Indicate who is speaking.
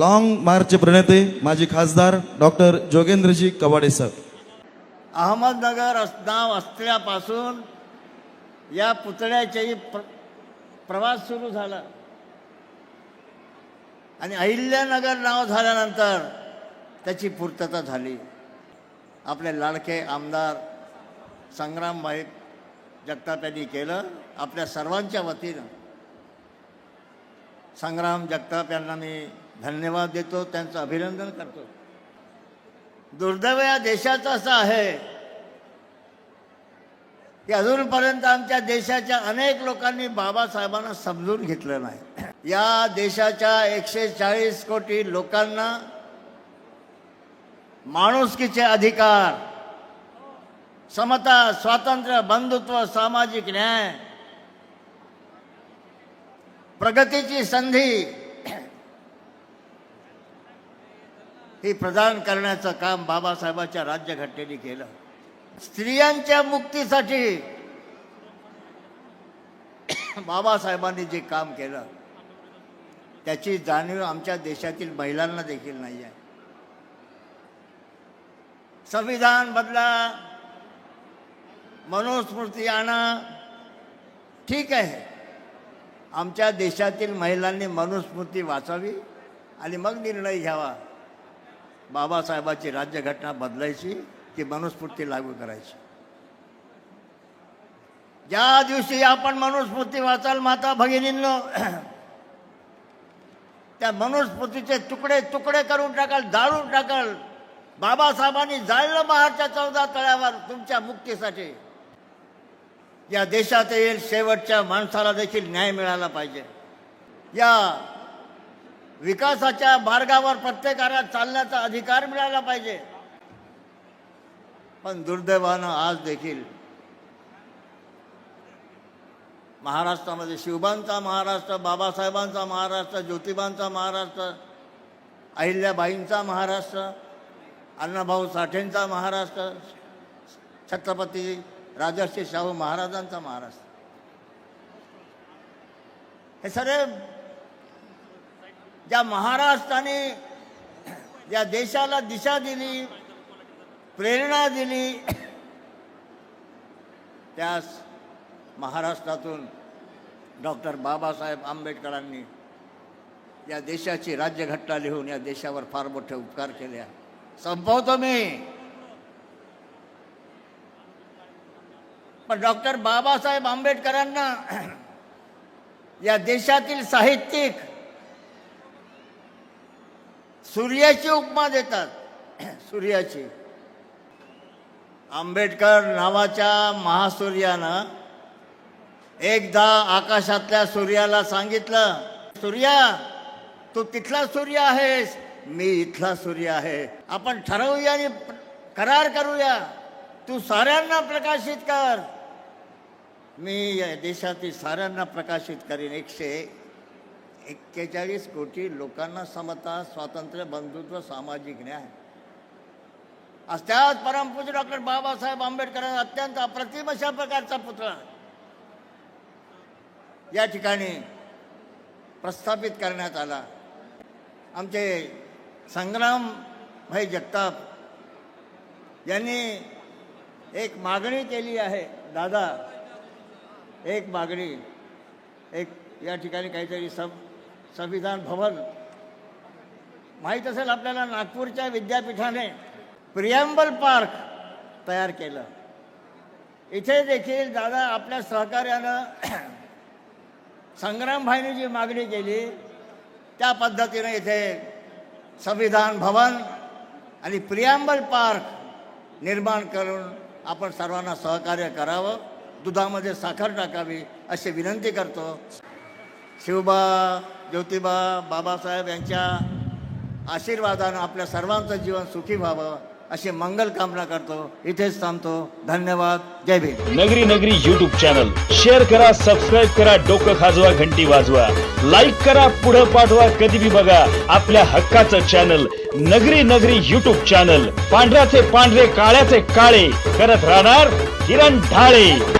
Speaker 1: Long मार्चचे प्रणेते माजी खासदार डॉक्टर जोगेंद्रजी कवाडे सर.
Speaker 2: अहमदनगर अस- नाव असल्यापासून या पुतळ्याचाही प्र प्रवास सुरू झाला. आणि अहिल्यानगर नाव झाल्यानंतर त्याची पूर्तता झाली. आपले लाडके आमदार संग्रामभाई जगताप यांनी केलं आपल्या सर्वांच्या वतीनं. संग्राम जगताप यांना मी धन्यवाद देतो त्यांचं अभिनंदन करतो. दुर्दैव या देशाचं असं आहे की अजूनपर्यंत आमच्या देशाच्या अनेक लोकांनी बाबासाहेबांना समजून घेतलं नाही. या देशाच्या एकशे चाळीस कोटी लोकांना माणुसकीचे अधिकार समता स्वातंत्र्य बंधुत्व सामाजिक न्याय प्रगतीची संधी ही प्रदान करण्याचं काम बाबासाहेबांच्या राज्यघटनेने केलं. स्त्रियांच्या मुक्तीसाठी बाबासाहेबांनी जे काम केलं त्याची जाणीव आमच्या देशातील महिलांना देखील नाही आहे. संविधान बदला मनुस्मृती आणा ठीक आहे. आमच्या देशातील महिलांनी मनुस्मृती वाचावी आणि मग निर्णय घ्यावा. बाबासाहेबाची राज्यघटना बदलायची ती मनुस्फूर्ती लागू करायची. ज्या दिवशी आपण मनुस्मृती वाचाल माता भगिनींनो त्या मनुस्मृतीचे तुकडे तुकडे करून टाकाल जाळून टाकाल. बाबासाहेबांनी जाळलं महाडच्या चौदा तळ्यावर तुमच्या मुक्तीसाठी. या येईल शेवटच्या माणसाला देखील न्याय मिळाला पाहिजे. या विकासाच्या मार्गावर प्रत्येकाला चालण्याचा अधिकार मिळाला पाहिजे. पण दुर्दैवानं आज देखील महाराष्ट्रामध्ये शिवबांचा महाराष्ट्र बाबासाहेबांचा महाराष्ट्र ज्योतिबांचा महाराष्ट्र अहिल्याबाईंचा महाराष्ट्र अण्णाभाऊ साठेंचा महाराष्ट्र छत्रपती राजर्षी शाहू महाराजांचा महाराष्ट्र. हे सगळे ज्या महाराष्ट्राने या देशाला दिशा दिली प्रेरणा दिली त्यास महाराष्ट्रातून डॉक्टर बाबासाहेब आंबेडकरांनी या देशाची राज्यघटना लिहून या देशावर फार मोठे उपकार केले आहे संपवतो मी. पण डॉक्टर बाबासाहेब आंबेडकरांना या देशातील साहित्यिक सूर्याची उपमा देतात. सूर्याची. आंबेडकर नावाच्या महासूर्यानं एकदा आकाशातल्या सूर्याला सांगितलं सूर्या तू तिथला सूर्य आहेस मी इथला सूर्य आहे. आपण ठरवूया आणि करार करूया. तू साऱ्यांना प्रकाशित कर. मी या देशातील साऱ्यांना प्रकाशित करीन. एकशे एक्केचाळीस कोटी लोकांना समता स्वातंत्र्य बंधुत्व सामाजिक न्याय. आज त्याच परमपूज डॉक्टर बाबासाहेब आंबेडकरांचा अत्यंत अप्रतिम अशा प्रकारचा पुतळा या ठिकाणी प्रस्थापित करण्यात आला. आमचे संग्राम भाई जगताप यांनी एक मागणी केली आहे. दादा एक मागणी एक या ठिकाणी काहीतरी सब संविधान भवन. माहीत असेल आपल्याला नागपूरच्या विद्यापीठाने प्रियांबल पार्क तयार केलं. इथे देखील दादा आपल्या सहकार्यानं संग्रामभाईने जी मागणी केली. त्या पद्धतीनं इथे संविधान भवन आणि प्रियांबल पार्क निर्माण करून आपण सर्वांना सहकार्य करावं. दुधामध्ये साखर टाकावी अशी विनंती करतो. शिवबा ज्योतिबा बाबासाहेब यांच्या आशीर्वादानं आपल्या सर्वांचं जीवन सुखी व्हावं अशी मंगल कामना करतो. इथेच थांबतो. धन्यवाद. जय भीम.
Speaker 3: नगरी नगरी युट्यूब चॅनल शेअर करा सबस्क्राईब करा डोकं खाजवा घंटी वाजवा. लाईक करा पुढं पाठवा कधी बी बघा. आपल्या हक्काचं चॅनल नगरी नगरी युट्यूब चॅनल पांढऱ्याचे पांढरे काळ्याचे काळे. करत राहणार किरण ढाळे.